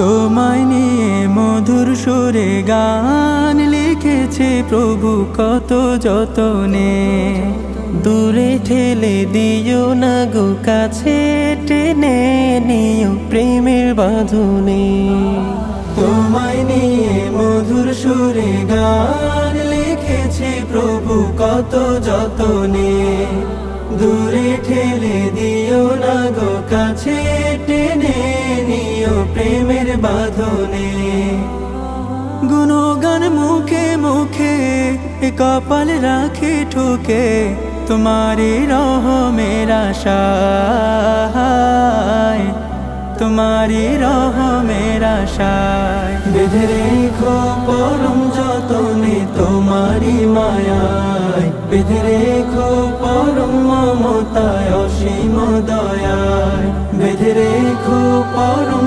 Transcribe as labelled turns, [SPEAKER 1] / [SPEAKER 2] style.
[SPEAKER 1] তোমায় নিয়ে মধুর সুরে গান লিখেছে প্রভু, কত যতনে।
[SPEAKER 2] দূরে ঠেলে দিও না গো, কাছে টেনে নিও প্রেমের বাঁধনে।
[SPEAKER 1] তোমায় নিয়ে মধুর সুরে গান লিখেছে প্রভু, কত যতনে। দূরে ঠেলে দিও না গো, কাছে টেনে নিও প্রেমের বাঁধনে। গুণগান মুখে মুখে কপাল রাখে ঠুকে। তোমারি রহ মেরা শায় তোমারি রহ মেরা শায় বেঁধে রেখো পরম যতনে তোমারি মায়ায়। বেঁধে রেখো পরম মমতায় অসীম দয়ায়। বেঁধে রেখো পরম